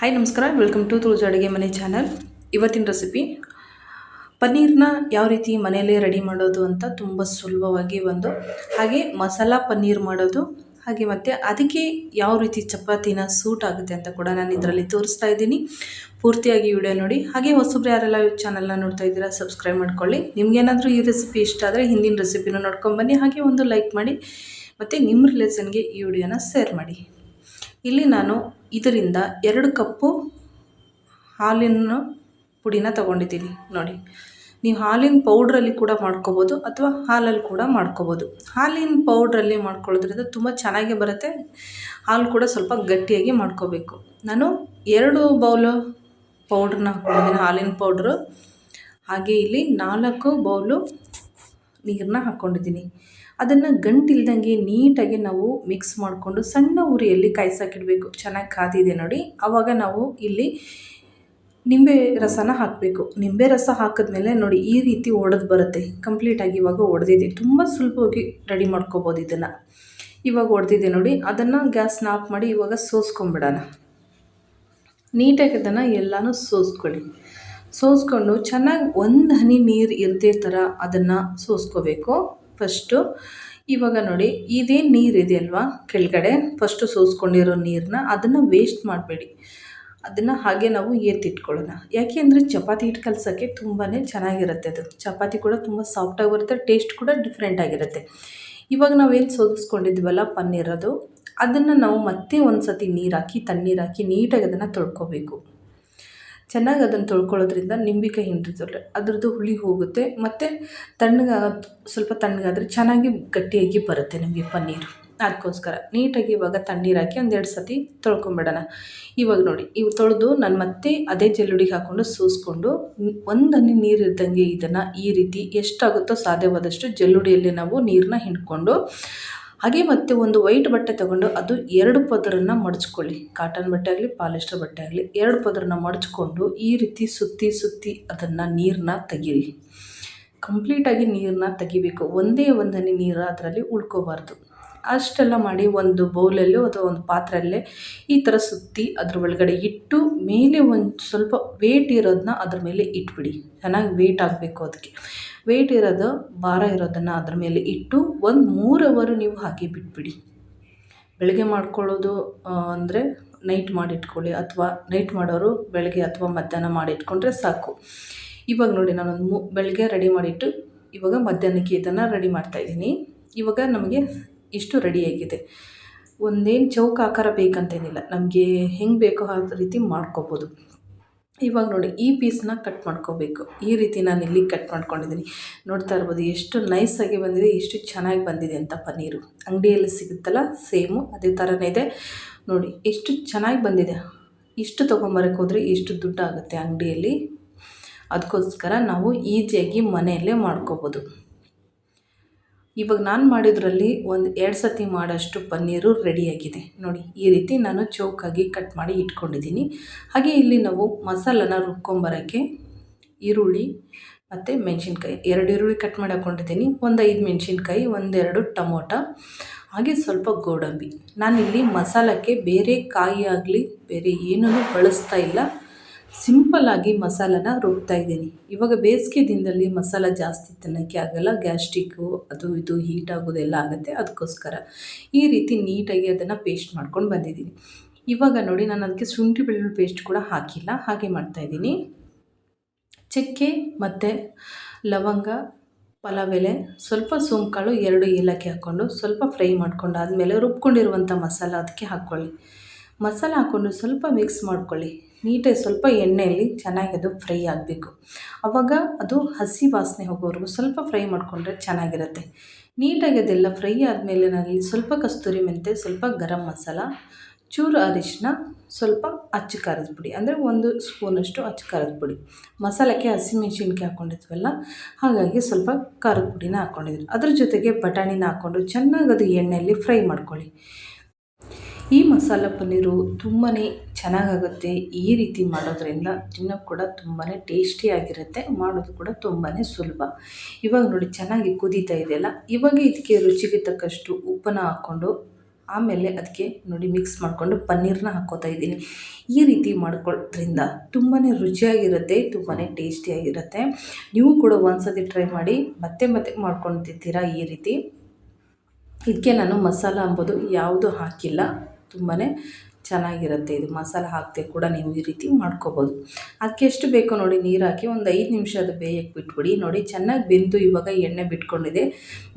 Hi ನಮಸ್ಕಾರ. Welcome to ತುಳಜ ಅಡುಗೆ ಮನೆ ಚಾನಲ್ ಇವತ್ತಿನ ರೆಸಿಪಿ ಪನ್ನೀರ್ನ ಯಾವ ರೀತಿ ಮನೆಯಲ್ಲೇ ರೆಡಿ ಮಾಡೋದು ಅಂತ ತುಂಬ ಸುಲಭವಾಗಿ ಒಂದು, ಹಾಗೆ ಮಸಾಲ ಪನ್ನೀರ್ ಮಾಡೋದು, ಹಾಗೆ ಮತ್ತು ಅದಕ್ಕೆ ಯಾವ ರೀತಿ ಚಪಾತಿನ ಸೂಟ್ ಆಗುತ್ತೆ ಅಂತ ಕೂಡ ನಾನು ಇದರಲ್ಲಿ ತೋರಿಸ್ತಾ ಇದ್ದೀನಿ. ಪೂರ್ತಿಯಾಗಿ ವಿಡಿಯೋ ನೋಡಿ. ಹಾಗೆ ಹೊಸಬ್ರು ಯಾರೆಲ್ಲ ಚಾನಲ್ನ ನೋಡ್ತಾ ಇದ್ದೀರಾ ಸಬ್ಸ್ಕ್ರೈಬ್ ಮಾಡ್ಕೊಳ್ಳಿ. ನಿಮಗೇನಾದರೂ ಈ ರೆಸಿಪಿ ಇಷ್ಟ ಆದರೆ ಹಿಂದಿನ ರೆಸಿಪಿನ ನೋಡ್ಕೊಂಬನ್ನಿ ಹಾಗೆ ಒಂದು ಲೈಕ್ ಮಾಡಿ, ಮತ್ತು ನಿಮ್ಮ ರಿಲೇಷನ್ಗೆ ಈ ವಿಡಿಯೋನ ಶೇರ್ ಮಾಡಿ. ಇಲ್ಲಿ ನಾನು ಇದರಿಂದ ಎರಡು ಕಪ್ಪು ಹಾಲಿನ ಪುಡಿನ ತೊಗೊಂಡಿದ್ದೀನಿ. ನೋಡಿ, ನೀವು ಹಾಲಿನ ಪೌಡ್ರಲ್ಲಿ ಕೂಡ ಮಾಡ್ಕೋಬೋದು ಅಥವಾ ಹಾಲಲ್ಲಿ ಕೂಡ ಮಾಡ್ಕೋಬೋದು. ಹಾಲಿನ ಪೌಡ್ರಲ್ಲಿ ಮಾಡ್ಕೊಳ್ಳೋದ್ರಿಂದ ತುಂಬ ಚೆನ್ನಾಗಿ ಬರುತ್ತೆ. ಹಾಲು ಕೂಡ ಸ್ವಲ್ಪ ಗಟ್ಟಿಯಾಗಿ ಮಾಡ್ಕೋಬೇಕು. ನಾನು ಎರಡು ಬೌಲು ಪೌಡ್ರನ್ನ ಹಾಕ್ಕೊಂಡಿದ್ದೀನಿ ಹಾಲಿನ ಪೌಡ್ರು. ಹಾಗೆ ಇಲ್ಲಿ ನಾಲ್ಕು ಬೌಲು ನೀರನ್ನ ಹಾಕ್ಕೊಂಡಿದ್ದೀನಿ ಅದನ್ನು ಗಂಟಿಲ್ದಂಗೆ ನೀಟಾಗಿ ನಾವು ಮಿಕ್ಸ್ ಮಾಡಿಕೊಂಡು ಸಣ್ಣ ಉರಿಯಲ್ಲಿ ಕಾಯಿಸಾಕಿಡಬೇಕು. ಚೆನ್ನಾಗಿ ಕಾದಿದೆ ನೋಡಿ. ಆವಾಗ ನಾವು ಇಲ್ಲಿ ನಿಂಬೆ ರಸನ ಹಾಕಬೇಕು. ನಿಂಬೆ ರಸ ಹಾಕಿದ್ಮೇಲೆ ನೋಡಿ ಈ ರೀತಿ ಒಡೆದು ಬರುತ್ತೆ. ಕಂಪ್ಲೀಟಾಗಿ ಇವಾಗ ಒಡೆದಿದೆ. ತುಂಬ ಸುಲಭವಾಗಿ ರೆಡಿ ಮಾಡ್ಕೋಬೋದು ಇದನ್ನು. ಇವಾಗ ಒಡೆದಿದೆ ನೋಡಿ. ಅದನ್ನು ಗ್ಯಾಸ್ನ ಆಫ್ ಮಾಡಿ ಇವಾಗ ಸೋಸ್ಕೊಂಬಿಡೋಣ. ನೀಟಾಗಿ ಅದನ್ನು ಎಲ್ಲನೂ ಸೋಸ್ಕೊಳ್ಳಿ. ಸೋಸ್ಕೊಂಡು ಚೆನ್ನಾಗಿ ಒಂದು ಹನಿ ನೀರು ಇರದೇ ಥರ ಅದನ್ನು ಸೋಸ್ಕೋಬೇಕು. ಫಸ್ಟು ಇವಾಗ ನೋಡಿ ಇದೇನು ನೀರು ಇದೆ ಅಲ್ವಾ ಕೆಳಗಡೆ ಫಸ್ಟು ಸೋಸ್ಕೊಂಡಿರೋ ನೀರನ್ನ ಅದನ್ನು ವೇಸ್ಟ್ ಮಾಡಬೇಡಿ. ಅದನ್ನು ಹಾಗೆ ನಾವು ಎತ್ತಿಟ್ಕೊಳ್ಳೋಣ. ಯಾಕೆ ಅಂದರೆ ಚಪಾತಿ ಹಿಟ್ಟು ಕಲಸೋಕ್ಕೆ ತುಂಬಾ ಚೆನ್ನಾಗಿರುತ್ತೆ ಅದು. ಚಪಾತಿ ಕೂಡ ತುಂಬ ಸಾಫ್ಟಾಗಿ ಬರುತ್ತೆ ಟೇಸ್ಟ್ ಕೂಡ ಡಿಫ್ರೆಂಟ್ ಆಗಿರುತ್ತೆ. ಇವಾಗ ನಾವೇನು ಸೋದಿಸ್ಕೊಂಡಿದ್ವಲ್ಲ ಪನ್ನೀರ್ ಅದು. ಅದನ್ನು ನಾವು ಮತ್ತೆ ಒಂದು ಸತಿ ನೀರು ಹಾಕಿ, ತಣ್ಣೀರು ಹಾಕಿ, ನೀಟಾಗಿ ಅದನ್ನು ತೊಳ್ಕೊಬೇಕು. ಚೆನ್ನಾಗಿ ಅದನ್ನು ತೊಳ್ಕೊಳ್ಳೋದ್ರಿಂದ ನಿಂಬೆಕಾಯಿ ಹಿಂಡಿದ್ರೆ ಅದರದ್ದು ಹುಳಿ ಹೋಗುತ್ತೆ. ಮತ್ತು ತಣ್ಣಗ ಸ್ವಲ್ಪ ತಣ್ಣಗಾದರೆ ಚೆನ್ನಾಗಿ ಗಟ್ಟಿಯಾಗಿ ಬರುತ್ತೆ ನಿಮಗೆ ಪನ್ನೀರು. ಅದಕ್ಕೋಸ್ಕರ ನೀಟಾಗಿ ಇವಾಗ ತಣ್ಣೀರು ಹಾಕಿ ಒಂದೆರಡು ಸತಿ ತೊಳ್ಕೊಂಬಿಡೋಣ. ಇವಾಗ ನೋಡಿ, ಇವು ತೊಳೆದು ನಾನು ಮತ್ತೆ ಅದೇ ಜಲ್ಲುಡಿಗೆ ಹಾಕ್ಕೊಂಡು ಸೂಸ್ಕೊಂಡು ಒಂದು ನೀರು ಇದ್ದಂಗೆ ಇದನ್ನು ಈ ರೀತಿ ಎಷ್ಟಾಗುತ್ತೋ ಸಾಧ್ಯವಾದಷ್ಟು ಜಲ್ಲುಡಿಯಲ್ಲಿ ನಾವು ನೀರನ್ನ ಹಿಂಡ್ಕೊಂಡು ಹಾಗೆ ಮತ್ತೆ ಒಂದು ವೈಟ್ ಬಟ್ಟೆ ತಗೊಂಡು ಅದು ಎರಡು ಪದರನ್ನು ಮಡಚ್ಕೊಳ್ಳಿ. ಕಾಟನ್ ಬಟ್ಟೆ ಆಗಲಿ, ಪಾಲಿಸ್ಟರ್ ಬಟ್ಟೆ ಆಗಲಿ, ಎರಡು ಪದರನ್ನ ಮಡಚ್ಕೊಂಡು ಈ ರೀತಿ ಸುತ್ತಿ ಸುತ್ತಿ ಅದನ್ನು ನೀರನ್ನ ತೆಗೀರಿ. ಕಂಪ್ಲೀಟಾಗಿ ನೀರನ್ನ ತೆಗಿಬೇಕು. ಒಂದೇ ಒಂದನೇ ನೀರು ಅದರಲ್ಲಿ ಉಳ್ಕೋಬಾರ್ದು. ಅಷ್ಟೆಲ್ಲ ಮಾಡಿ ಒಂದು ಬೌಲಲ್ಲೋ ಅಥವಾ ಒಂದು ಪಾತ್ರೆಯಲ್ಲೇ ಈ ಥರ ಸುತ್ತಿ ಅದ್ರ ಒಳಗಡೆ ಇಟ್ಟು ಮೇಲೆ ಒಂದು ಸ್ವಲ್ಪ ವೇಟ್ ಇರೋದನ್ನ ಅದ್ರ ಮೇಲೆ ಇಟ್ಬಿಡಿ. ಚೆನ್ನಾಗಿ ವೇಟ್ ಆಗಬೇಕು ಅದಕ್ಕೆ. ವೇಟ್ ಇರೋದು ಭಾರ ಇರೋದನ್ನು ಅದ್ರ ಮೇಲೆ ಇಟ್ಟು ಒಂದು ಮೂರು ಅವರು ನೀವು ಹಾಕಿ ಬಿಟ್ಬಿಡಿ. ಬೆಳಗ್ಗೆ ಮಾಡ್ಕೊಳ್ಳೋದು ಅಂದರೆ ನೈಟ್ ಮಾಡಿಟ್ಕೊಳ್ಳಿ ಅಥವಾ ನೈಟ್ ಮಾಡೋರು ಬೆಳಗ್ಗೆ ಅಥವಾ ಮಧ್ಯಾಹ್ನ ಮಾಡಿಟ್ಕೊಂಡ್ರೆ ಸಾಕು. ಇವಾಗ ನೋಡಿ ನಾನೊಂದು ಮೂ, ಬೆಳಗ್ಗೆ ರೆಡಿ ಮಾಡಿಟ್ಟು ಇವಾಗ ಮಧ್ಯಾಹ್ನಕ್ಕೆ ಇದನ್ನು ರೆಡಿ ಮಾಡ್ತಾಯಿದ್ದೀನಿ ಇವಾಗ ನಮಗೆ ಇಷ್ಟು ರೆಡಿಯಾಗಿದೆ ಒಂದೇನು ಚೌಕ ಆಕಾರ ಬೇಕಂತೇನಿಲ್ಲ. ನಮಗೆ ಹೆಂಗೆ ಬೇಕೋ ಆ ರೀತಿ ಮಾಡ್ಕೋಬೋದು. ಇವಾಗ ನೋಡಿ, ಈ ಪೀಸನ್ನ ಕಟ್ ಮಾಡ್ಕೋಬೇಕು. ಈ ರೀತಿ ನಾನು ಇಲ್ಲಿ ಕಟ್ ಮಾಡ್ಕೊಂಡಿದ್ದೀನಿ ನೋಡ್ತಾ ಇರ್ಬೋದು, ಎಷ್ಟು ನೈಸಾಗಿ ಬಂದಿದೆ ಎಷ್ಟು ಚೆನ್ನಾಗಿ ಬಂದಿದೆ ಅಂತ ಪನ್ನೀರು. ಅಂಗಡಿಯಲ್ಲಿ ಸಿಗುತ್ತಲ್ಲ, ಸೇಮು, ಅದೇ ಥರನೇ ಇದೆ. ನೋಡಿ, ಎಷ್ಟು ಚೆನ್ನಾಗಿ ಬಂದಿದೆ. ಇಷ್ಟು ತೊಗೊಂಬರಕ್ಕೆ ಹೋದರೆ ಎಷ್ಟು ದುಡ್ಡು ಆಗುತ್ತೆ ಅಂಗಡಿಯಲ್ಲಿ. ಅದಕ್ಕೋಸ್ಕರ ನಾವು ಈಜಿಯಾಗಿ ಮನೆಯಲ್ಲೇ ಮಾಡ್ಕೋಬೋದು. ಇವಾಗ ನಾನು ಮಾಡಿದ್ರಲ್ಲಿ ಒಂದು ಎರಡು ಸತಿ ಮಾಡೋಷ್ಟು ಪನ್ನೀರು ರೆಡಿಯಾಗಿದೆ ನೋಡಿ, ಈ ರೀತಿ ನಾನು ಚೌಕಾಗಿ ಕಟ್ ಮಾಡಿ ಇಟ್ಕೊಂಡಿದ್ದೀನಿ. ಹಾಗೆ ಇಲ್ಲಿ ನಾವು ಮಸಾಲನ ರುಬ್ಕೊಂಬರೋಕ್ಕೆ ಈರುಳ್ಳಿ ಮತ್ತು ಮೆಣಸಿನ್ಕಾಯಿ, ಎರಡು ಈರುಳ್ಳಿ ಕಟ್ ಮಾಡಿ ಹಾಕ್ಕೊಂಡಿದ್ದೀನಿ ಒಂದು ಐದು ಮೆಣಸಿನ್ಕಾಯಿ ಒಂದೆರಡು ಟೊಮೊಟ, ಹಾಗೆ ಸ್ವಲ್ಪ ಗೋಡಂಬಿ. ನಾನಿಲ್ಲಿ ಮಸಾಲಕ್ಕೆ ಬೇರೆ ಕಾಯಿ ಆಗಲಿ, ಬೇರೆ ಏನೂ ಬಳಸ್ತಾ ಇಲ್ಲ. ಸಿಂಪಲ್ಲಾಗಿ ಮಸಾಲನ ರುಬ್ತಾ ಇದ್ದೀನಿ. ಇವಾಗ ಬೇಸಿಗೆ ದಿನದಲ್ಲಿ ಮಸಾಲ ಜಾಸ್ತಿ ತಿನ್ನೋಕ್ಕೆ ಆಗಲ್ಲ. ಗ್ಯಾಸ್ಟಿಕ್ಕು ಅದು ಇದು ಹೀಟ್ ಆಗೋದೆಲ್ಲ ಆಗುತ್ತೆ. ಅದಕ್ಕೋಸ್ಕರ ಈ ರೀತಿ ನೀಟಾಗಿ ಅದನ್ನು ಪೇಸ್ಟ್ ಮಾಡ್ಕೊಂಡು ಬಂದಿದ್ದೀನಿ. ಇವಾಗ ನೋಡಿ, ನಾನು ಅದಕ್ಕೆ ಶುಂಠಿ ಬೆಳ್ಳುಳ್ಳಿ ಪೇಸ್ಟ್ ಕೂಡ ಹಾಕಿಲ್ಲ. ಹಾಗೆ ಮಾಡ್ತಾಯಿದ್ದೀನಿ ಚಕ್ಕೆ ಮತ್ತು ಲವಂಗ ಪಲಾವ್ ಎಲೆ ಸ್ವಲ್ಪ ಸೋಂಕಾಳು ಎರಡು ಏಲಕ್ಕಿ ಹಾಕ್ಕೊಂಡು ಸ್ವಲ್ಪ ಫ್ರೈ ಮಾಡ್ಕೊಂಡು ಆದಮೇಲೆ ರುಬ್ಕೊಂಡಿರುವಂಥ ಮಸಾಲ ಅದಕ್ಕೆ ಹಾಕ್ಕೊಳ್ಳಿ. ಮಸಾಲ ಹಾಕ್ಕೊಂಡು ಸ್ವಲ್ಪ ಮಿಕ್ಸ್ ಮಾಡ್ಕೊಳ್ಳಿ. ನೀಟಾಗಿ ಸ್ವಲ್ಪ ಎಣ್ಣೆಯಲ್ಲಿ ಚೆನ್ನಾಗಿ ಅದು ಫ್ರೈ ಆಗಬೇಕು. ಆವಾಗ ಅದು ಹಸಿ ವಾಸನೆ ಹೋಗೋವರೆಗೂ ಸ್ವಲ್ಪ ಫ್ರೈ ಮಾಡಿಕೊಂಡ್ರೆ ಚೆನ್ನಾಗಿರುತ್ತೆ. ನೀಟಾಗಿ ಅದೆಲ್ಲ ಫ್ರೈ ಆದಮೇಲೆ ನಾನು ಸ್ವಲ್ಪ ಕಸ್ತೂರಿ ಮೆಂತೆ, ಸ್ವಲ್ಪ ಗರಂ ಮಸಾಲ, ಚೂರು ಅರಿಶಿನ ಸ್ವಲ್ಪ ಅಚ್ಚು ಖಾರದ ಪುಡಿ, ಅಂದರೆ ಒಂದು ಸ್ಪೂನಷ್ಟು ಅಚ್ಚು ಖಾರದ ಪುಡಿ. ಮಸಾಲಕ್ಕೆ ಹಸಿಮೆಣ್ಸಿನ್ಕಾಯಿ ಹಾಕ್ಕೊಂಡಿದ್ವಲ್ಲ ಹಾಗಾಗಿ ಸ್ವಲ್ಪ ಖಾರದ ಪುಡಿನ ಹಾಕ್ಕೊಂಡಿದ್ರು ಅದ್ರ ಜೊತೆಗೆ ಬಟಾಣಿನ ಹಾಕ್ಕೊಂಡು ಚೆನ್ನಾಗಿ ಅದು ಎಣ್ಣೆಯಲ್ಲಿ ಫ್ರೈ ಮಾಡ್ಕೊಳ್ಳಿ. ಈ ಮಸಾಲ ಪನ್ನೀರು ತುಂಬಾ ಚೆನ್ನಾಗಾಗುತ್ತೆ. ಈ ರೀತಿ ಮಾಡೋದ್ರಿಂದ ತಿನ್ನೋಕ್ಕೆ ಕೂಡ ತುಂಬಾ ಟೇಸ್ಟಿಯಾಗಿರುತ್ತೆ ಮಾಡೋದು ಕೂಡ ತುಂಬಾ ಸುಲಭ. ಇವಾಗ ನೋಡಿ ಚೆನ್ನಾಗಿ ಕುದೀತಾ ಇದೆಯಲ್ಲ, ಇವಾಗ ಇದಕ್ಕೆ ರುಚಿಗೆ ತಕ್ಕಷ್ಟು ಉಪ್ಪನ್ನು ಹಾಕ್ಕೊಂಡು, ಆಮೇಲೆ ಅದಕ್ಕೆ ನೋಡಿ ಮಿಕ್ಸ್ ಮಾಡಿಕೊಂಡು ಪನ್ನೀರನ್ನ ಹಾಕೋತಾ ಇದ್ದೀನಿ. ಈ ರೀತಿ ಮಾಡ್ಕೊಳ್ಳೋದ್ರಿಂದ ತುಂಬಾ ರುಚಿಯಾಗಿರುತ್ತೆ ತುಂಬಾ ಟೇಸ್ಟಿಯಾಗಿರುತ್ತೆ. ನೀವು ಕೂಡ ಒಂದ್ಸತಿ ಟ್ರೈ ಮಾಡಿ, ಮತ್ತೆ ಮತ್ತೆ ಮಾಡ್ಕೊಂಡು ತಿಂತೀರಾ ಈ ರೀತಿ? ಇದಕ್ಕೆ ನಾನು ಮಸಾಲ ಅಂಬೋದು ಯಾವುದು ಹಾಕಿಲ್ಲ. ತುಂಬಾ ಚೆನ್ನಾಗಿರುತ್ತೆ ಇದು. ಮಸಾಲ ಹಾಕದೆ ಕೂಡ ನೀವು ಈ ರೀತಿ ಮಾಡ್ಕೋಬೋದು. ಅದಕ್ಕೆ ಎಷ್ಟು ಬೇಕೋ ನೋಡಿ ನೀರು ಹಾಕಿ ಒಂದು ಐದು ನಿಮಿಷ ಅದು ಬೇಯಕ್ಕೆ ಬಿಟ್ಬಿಡಿ. ನೋಡಿ ಚೆನ್ನಾಗಿ ಬೆಂದು ಇವಾಗ ಎಣ್ಣೆ ಬಿಟ್ಕೊಂಡಿದೆ.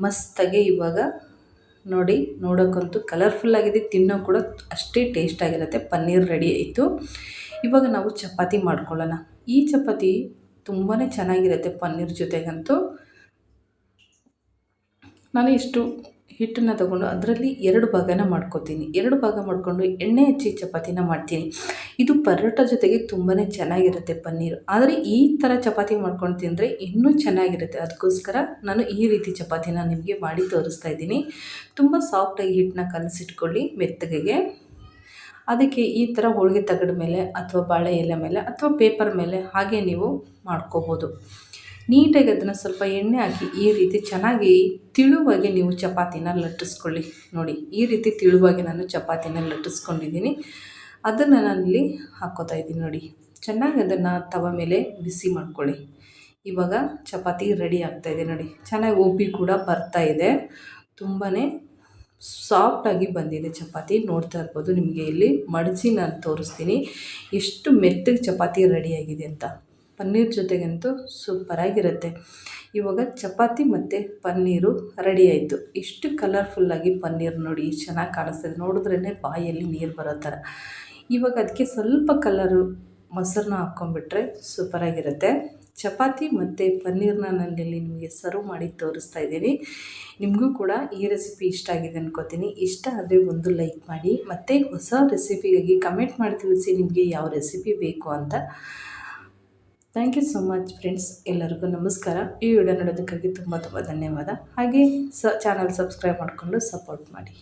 ಮಸ್ತಾಗೆ ಇವಾಗ ನೋಡಿ ನೋಡೋಕ್ಕಂತೂ ಕಲರ್ಫುಲ್ಲಾಗಿದೆ ತಿನ್ನೋ ಕೂಡ ಅಷ್ಟೇ ಟೇಸ್ಟಾಗಿರುತ್ತೆ ಪನ್ನೀರ್ ರೆಡಿ ಆಯಿತು. ಇವಾಗ ನಾವು ಚಪಾತಿ ಮಾಡ್ಕೊಳ್ಳೋಣ. ಈ ಚಪಾತಿ ತುಂಬಾ ಚೆನ್ನಾಗಿರುತ್ತೆ ಪನ್ನೀರ್ ಜೊತೆಗಂತೂ. ನಾನು ಇಷ್ಟು ಹಿಟ್ಟನ್ನು ತಗೊಂಡು ಅದರಲ್ಲಿ ಎರಡು ಭಾಗನ ಮಾಡ್ಕೋತೀನಿ. ಎರಡು ಭಾಗ ಮಾಡಿಕೊಂಡು ಎಣ್ಣೆ ಹಚ್ಚಿ ಚಪಾತಿನ ಮಾಡ್ತೀನಿ. ಇದು ಪರೋಟ ಜೊತೆಗೆ ತುಂಬಾ ಚೆನ್ನಾಗಿರುತ್ತೆ ಪನ್ನೀರು. ಆದರೆ ಈ ಥರ ಚಪಾತಿ ಮಾಡ್ಕೊಂಡು ತಿಂದರೆ ಇನ್ನೂ ಚೆನ್ನಾಗಿರುತ್ತೆ. ಅದಕ್ಕೋಸ್ಕರ ನಾನು ಈ ರೀತಿ ಚಪಾತಿನ ನಿಮಗೆ ಮಾಡಿ ತೋರಿಸ್ತಾ ಇದ್ದೀನಿ. ತುಂಬ ಸಾಫ್ಟಾಗಿ ಹಿಟ್ಟನ್ನ ಕಲಸಿಟ್ಕೊಳ್ಳಿ ಮೆತ್ತಗೆಗೆ. ಅದಕ್ಕೆ ಈ ಥರ ಹೋಳಿಗೆ ತಗಡ ಮೇಲೆ ಅಥವಾ ಬಾಳೆ ಎಲೆ ಮೇಲೆ ಅಥವಾ ಪೇಪರ್ ಮೇಲೆ ಹಾಗೆ ನೀವು ಮಾಡ್ಕೋಬೋದು. ನೀಟಾಗಿ ಅದನ್ನು ಸ್ವಲ್ಪ ಎಣ್ಣೆ ಹಾಕಿ ಈ ರೀತಿ ಚೆನ್ನಾಗಿ ತಿಳುವಾಗಿ ನೀವು ಚಪಾತಿನ ಲಟ್ಟಿಸ್ಕೊಳ್ಳಿ. ನೋಡಿ, ಈ ರೀತಿ ತಿಳುವಾಗಿ ನಾನು ಚಪಾತಿನ ಲಟ್ಟಿಸ್ಕೊಂಡಿದ್ದೀನಿ. ಅದನ್ನು ನಾನಿಲ್ಲಿ ಹಾಕ್ಕೋತಾ ಇದ್ದೀನಿ ನೋಡಿ. ಚೆನ್ನಾಗಿ ಅದನ್ನು ತವ ಮೇಲೆ ಬಿಸಿ ಮಾಡ್ಕೊಳ್ಳಿ. ಇವಾಗ ಚಪಾತಿ ರೆಡಿ ಆಗ್ತಾಯಿದೆ ನೋಡಿ. ಚೆನ್ನಾಗಿ ಉಬ್ಬಿ ಕೂಡ ಬರ್ತಾ ಇದೆ. ತುಂಬಾ ಸಾಫ್ಟಾಗಿ ಬಂದಿದೆ ಚಪಾತಿ. ನೋಡ್ತಾ ಇರ್ಬೋದು, ನಿಮಗೆ ಇಲ್ಲಿ ಮಡಚಿ ನಾನು ತೋರಿಸ್ತೀನಿ. ಎಷ್ಟು ಮೆತ್ತಗೆ ಚಪಾತಿ ರೆಡಿಯಾಗಿದೆ ಅಂತ. ಪನ್ನೀರ್ ಜೊತೆಗಂತೂ ಸೂಪರಾಗಿರುತ್ತೆ. ಇವಾಗ ಚಪಾತಿ ಮತ್ತು ಪನ್ನೀರು ರೆಡಿ ಆಯಿತು. ಇಷ್ಟು ಕಲರ್ಫುಲ್ಲಾಗಿ ಪನ್ನೀರ್ ನೋಡಿ ಚೆನ್ನಾಗಿ ಕಾಣಿಸ್ತದೆ. ನೋಡಿದ್ರೇ ಬಾಯಲ್ಲಿ ನೀರು ಬರೋ ಥರ ಇವಾಗ ಅದಕ್ಕೆ ಸ್ವಲ್ಪ ಕಲರು ಮೊಸರನ್ನ ಹಾಕ್ಕೊಂಬಿಟ್ರೆ ಸೂಪರಾಗಿರುತ್ತೆ. ಚಪಾತಿ ಮತ್ತು ಪನ್ನೀರ್ನ ನಾನಿಲ್ಲಿ ನಿಮಗೆ ಸರ್ವ್ ಮಾಡಿ ತೋರಿಸ್ತಾ ಇದ್ದೀನಿ. ನಿಮಗೂ ಕೂಡ ಈ ರೆಸಿಪಿ ಇಷ್ಟ ಆಗಿದೆ ಅನ್ಕೋತೀನಿ. ಇಷ್ಟ ಆದರೆ ಒಂದು ಲೈಕ್ ಮಾಡಿ ಮತ್ತು ಹೊಸ ರೆಸಿಪಿಗಾಗಿ ಕಮೆಂಟ್ ಮಾಡಿ ತಿಳಿಸಿ ನಿಮಗೆ ಯಾವ ರೆಸಿಪಿ ಬೇಕು ಅಂತ. Thank you so much friends ಎಲ್ಲರಿಗೂ ನಮಸ್ಕಾರ. ಈ ವಿಡಿಯೋ ನೋಡೋದಕ್ಕಾಗಿ ತುಂಬ ತುಂಬ ಧನ್ಯವಾದ. ಹಾಗೆ, ಸ ಚಾನಲ್ ಸಬ್ಸ್ಕ್ರೈಬ್ ಮಾಡಿಕೊಂಡು ಸಪೋರ್ಟ್ ಮಾಡಿ.